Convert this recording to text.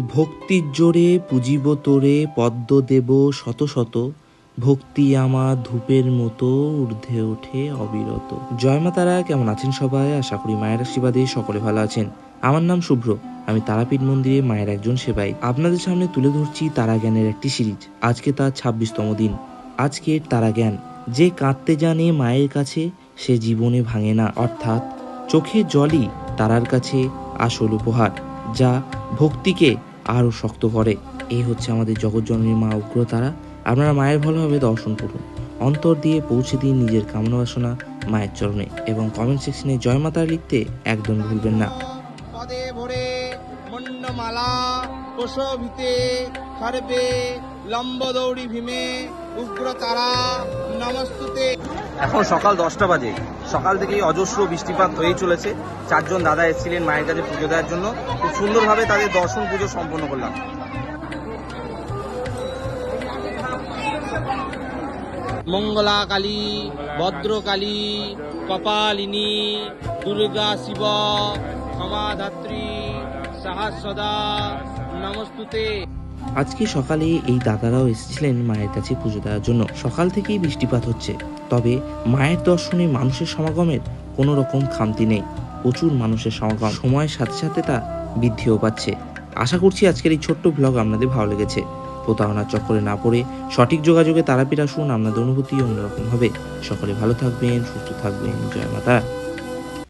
ভক্তির জোরে পুজিব তোরে, পদ্ম দেব শত শত। ভক্তি আমার ধূপের মতো ঊর্ধ্বে ওঠে অবিরত। জয় তারা, কেমন আছেন সবাই? আশা করি মায়ের আশীর্বাদে সকলে ভালো আছেন। আমার নাম শুভ্র, আমি তারাপীঠ মন্দিরে মায়ের একজন সেবাই আপনাদের সামনে তুলে ধরছি তারা জ্ঞানের একটি সিরিজ। আজকে তার ছাব্বিশতম দিন। আজকের তারা জ্ঞান। যে কাঁদতে জানে মায়ের কাছে, সে জীবনে ভাঙে না। অর্থাৎ চোখের জলই তারার কাছে আসল উপহার। যা ভক্তিকে আরও শক্ত করে। এই হচ্ছে আমাদের জগৎজননীর মা উগ্র তারা আপনারা মায়ের ভালোভাবে দর্শন করুন। অন্তর দিয়ে পৌঁছে দিন নিজের কামনা বাসনা মায়ের চরণে এবং কমেন্ট সেকশনে জয় মাতা লিখতে একদম ভুলবেন না। পদে ভরে মন্ডমালা প্রশোভিতে খর্বে, লম্বদৌড়ি ভীমে এখন সকাল দশটা বাজে। সকাল থেকেই অজস্র বৃষ্টিপাত হয়েই চলেছে। চারজন দাদা এসেছিলেন মায়ের কাছে পুজো দেওয়ার জন্য। খুব সুন্দরভাবে তাদের দর্শন পুজো সম্পন্ন করলাম। মঙ্গলা কালী ভদ্রকালী কপালিনী দুর্গা শিব ক্ষমাধাত্রী সাহসদা নমস্তুতে। আজকে সকালে এই দাদারাও এসেছিলেন মায়ের কাছে পুজো দেওয়ার জন্য। সকাল থেকেই বৃষ্টিপাত হচ্ছে। তবে মায়ের দর্শনে মানুষের সমাগমের কোনো রকম খামতি নেই। প্রচুর মানুষের সমাগম। সময়ের সাথে সাথে তা বৃদ্ধিও পাচ্ছে। আশা করছি আজকের এই ছোট্ট ব্লগ আপনাদের ভালো লেগেছে। প্রতারণার চক্করে না পড়ে সঠিক যোগাযোগে তারাপীঠ আসুন। আপনাদের অনুভূতি অন্যরকম হবে। সকলে ভালো থাকবেন, সুস্থ থাকবেন। জয় মাতা।